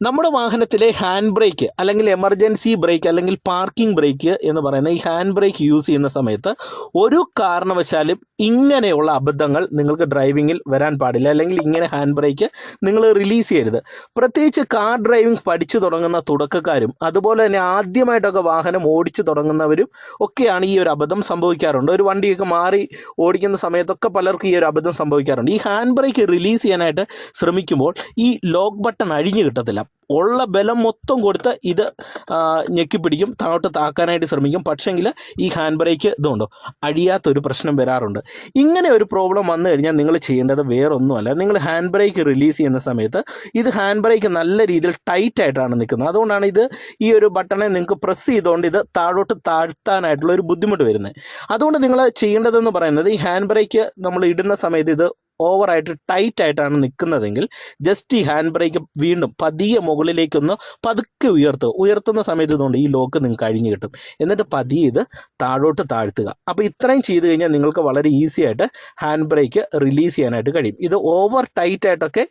നമ്മുടെ വാഹനത്തിലെ hand brake അല്ലെങ്കിൽ എമർജൻസി ബ്രേക്ക് അല്ലെങ്കിൽ പാർക്കിംഗ് ബ്രേക്ക് എന്ന് പറയുന്ന ഈ ഹാൻഡ് ബ്രേക്ക് യൂസ് ചെയ്യുന്ന സമയത്ത് ഒരു കാരണവശാലും ഇങ്ങനെയുള്ള അബദ്ധങ്ങൾ നിങ്ങൾക്ക് ഡ്രൈവിങ്ങിൽ വരാൻ പാടില്ല. അല്ലെങ്കിൽ ഇങ്ങനെ ഹാൻഡ് ബ്രേക്ക് നിങ്ങൾ റിലീസ് ചെയ്യരുത്. പ്രത്യേകിച്ച് കാർ ഡ്രൈവിംഗ് പഠിച്ചു തുടങ്ങുന്ന തുടക്കക്കാരും അതുപോലെ തന്നെ ആദ്യമായിട്ടൊക്കെ വാഹനം ഓടിച്ചു തുടങ്ങുന്നവരും ഒക്കെയാണ് ഈ ഒരു അബദ്ധം സംഭവിക്കാറുണ്ട്. ഒരു വണ്ടിയൊക്കെ മാറി ഓടിക്കുന്ന സമയത്തൊക്കെ പലർക്കും ഈ ഒരു അബദ്ധം സംഭവിക്കാറുണ്ട്. ഈ ഹാൻഡ് ബ്രേക്ക് റിലീസ് ചെയ്യാനായിട്ട് ശ്രമിക്കുമ്പോൾ ഈ ലോക്ക് ബട്ടൺ അഴിഞ്ഞു കിട്ടത്തില്ല. ഉള്ള ബലം മൊത്തം കൊടുത്ത് ഇത് ഞെക്കിപ്പിടിക്കും താഴോട്ട് താക്കാനായിട്ട് ശ്രമിക്കും. പക്ഷേങ്കിൽ ഈ ഹാൻഡ് ബ്രേക്ക് ഇതുണ്ടോ? അഴിയാത്തൊരു പ്രശ്നം വരാറുണ്ട്. ഇങ്ങനെ ഒരു പ്രോബ്ലം വന്നു കഴിഞ്ഞാൽ നിങ്ങൾ ചെയ്യേണ്ടത് വേറൊന്നുമല്ല. നിങ്ങൾ ഹാൻഡ് ബ്രേക്ക് റിലീസ് ചെയ്യുന്ന സമയത്ത് ഇത് ഹാൻഡ് ബ്രേക്ക് നല്ല രീതിയിൽ ടൈറ്റ് ആയിട്ടാണ് നിൽക്കുന്നത്. അതുകൊണ്ടാണ് ഇത് ഈ ഒരു ബട്ടണെ നിങ്ങൾക്ക് പ്രസ് ചെയ്തുകൊണ്ട് ഇത് താഴോട്ട് താഴ്ത്താനായിട്ടുള്ള ഒരു ബുദ്ധിമുട്ട് വരുന്നത്. അതുകൊണ്ട് നിങ്ങൾ ചെയ്യേണ്ടതെന്ന് പറയുന്നത് ഈ ഹാൻഡ് ബ്രേക്ക് നമ്മൾ ഇടുന്ന സമയത്ത് ഇത് ഓവറായിട്ട് ടൈറ്റ് ആയിട്ടാണ് നിൽക്കുന്നതെങ്കിൽ ജസ്റ്റ് ഈ ഹാൻഡ് ബ്രേക്ക് വീണ്ടും പതിയെ മുകളിലേക്കൊന്ന് പതുക്കെ ഉയർത്തുക. ഉയർത്തുന്ന സമയത്ത് ഇതുകൊണ്ട് ഈ ലോക്ക് നിങ്ങൾക്ക് അഴിഞ്ഞു കിട്ടും. എന്നിട്ട് പതിയെ ഇത് താഴോട്ട് താഴ്ത്തുക. അപ്പോൾ ഇത്രയും ചെയ്ത് കഴിഞ്ഞാൽ നിങ്ങൾക്ക് വളരെ ഈസി ആയിട്ട് ഹാൻഡ് ബ്രേക്ക് റിലീസ് ചെയ്യാനായിട്ട് കഴിയും. ഇത് ഓവർ ടൈറ്റ് ആയിട്ടൊക്കെ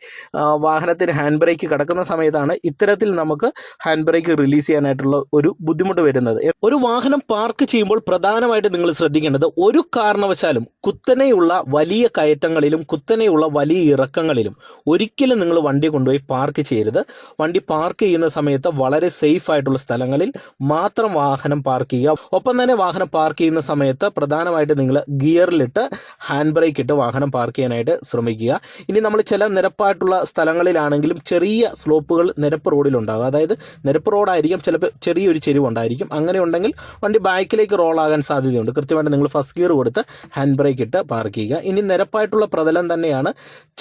വാഹനത്തിന് ഹാൻഡ് ബ്രേക്ക് കിടക്കുന്ന സമയത്താണ് ഇത്തരത്തിൽ നമുക്ക് ഹാൻഡ് ബ്രേക്ക് റിലീസ് ചെയ്യാനായിട്ടുള്ള ഒരു ബുദ്ധിമുട്ട് വരുന്നത്. ഒരു വാഹനം പാർക്ക് ചെയ്യുമ്പോൾ പ്രധാനമായിട്ട് നിങ്ങൾ ശ്രദ്ധിക്കേണ്ടത് ഒരു കാരണവശാലും കുത്തനെയുള്ള വലിയ കയറ്റങ്ങളിലും കുത്തനെയുള്ള വലിയ ഇറക്കങ്ങളിലും ഒരിക്കലും നിങ്ങൾ വണ്ടി കൊണ്ടുപോയി പാർക്ക് ചെയ്യരുത്. വണ്ടി പാർക്ക് ചെയ്യുന്ന സമയത്ത് വളരെ സേഫ് ആയിട്ടുള്ള സ്ഥലങ്ങളിൽ മാത്രം വാഹനം പാർക്ക് ചെയ്യുക. ഒപ്പം തന്നെ വാഹനം പാർക്ക് ചെയ്യുന്ന സമയത്ത് പ്രധാനമായിട്ട് നിങ്ങൾ ഗിയറിലിട്ട് ഹാൻഡ് ബ്രേക്ക് ഇട്ട് വാഹനം പാർക്ക് ചെയ്യാനായിട്ട് ശ്രമിക്കുക. ഇനി നമ്മൾ ചില നിരപ്പായിട്ടുള്ള സ്ഥലങ്ങളിലാണെങ്കിലും ചെറിയ സ്ലോപ്പുകൾ നിരപ്പ് റോഡിലുണ്ടാകും അതായത് നിരപ്പ് റോഡായിരിക്കും ചിലപ്പോൾ ചെറിയൊരു ചെരിവുണ്ടായിരിക്കും അങ്ങനെ ഉണ്ടെങ്കിൽ വണ്ടി ബാക്കിലേക്ക് റോളാകാൻ സാധ്യതയുണ്ട്. കൃത്യമായിട്ട് നിങ്ങൾ ഫസ്റ്റ് ഗിയർ കൊടുത്ത് ഹാൻഡ് ബ്രേക്ക് ഇട്ട് പാർക്ക് ചെയ്യുക. ഇനി നിരപ്പായിട്ടുള്ള പ്രതലം തന്നെയാണ്.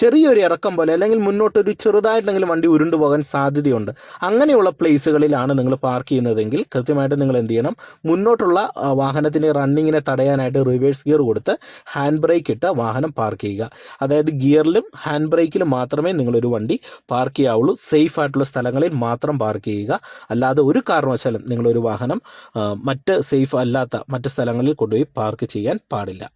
ചെറിയൊരു ഇറക്കം പോലെ അല്ലെങ്കിൽ മുന്നോട്ടൊരു ചെറുതായിട്ടെങ്കിലും വണ്ടി ഉരുണ്ടു പോകാൻ സാധ്യതയുണ്ട്. അങ്ങനെയുള്ള പ്ലേസുകളിലാണ് നിങ്ങൾ പാർക്ക് ചെയ്യുന്നതെങ്കിൽ കൃത്യമായിട്ട് നിങ്ങൾ എന്ത് ചെയ്യണം? മുന്നോട്ടുള്ള വാഹനത്തിന്റെ റണ്ണിങ്ങിനെ തടയാനായിട്ട് റിവേഴ്സ് ഗിയർ കൊടുത്ത് ഹാൻഡ് ബ്രേക്ക് ഇട്ട് വാഹനം പാർക്ക് ചെയ്യുക. അതായത് ഗിയറിലും ഹാൻഡ് ബ്രേക്കിലും മാത്രമേ നിങ്ങളൊരു വണ്ടി പാർക്ക് ചെയ്യാവുള്ളൂ. സേഫ് ആയിട്ടുള്ള സ്ഥലങ്ങളിൽ മാത്രം പാർക്ക് ചെയ്യുക. അല്ലാതെ ഒരു കാരണവശാലും നിങ്ങളൊരു വാഹനം മറ്റ് സേഫ് അല്ലാത്ത മറ്റ് സ്ഥലങ്ങളിൽ കൊണ്ടുപോയി പാർക്ക് ചെയ്യാൻ പാടില്ല.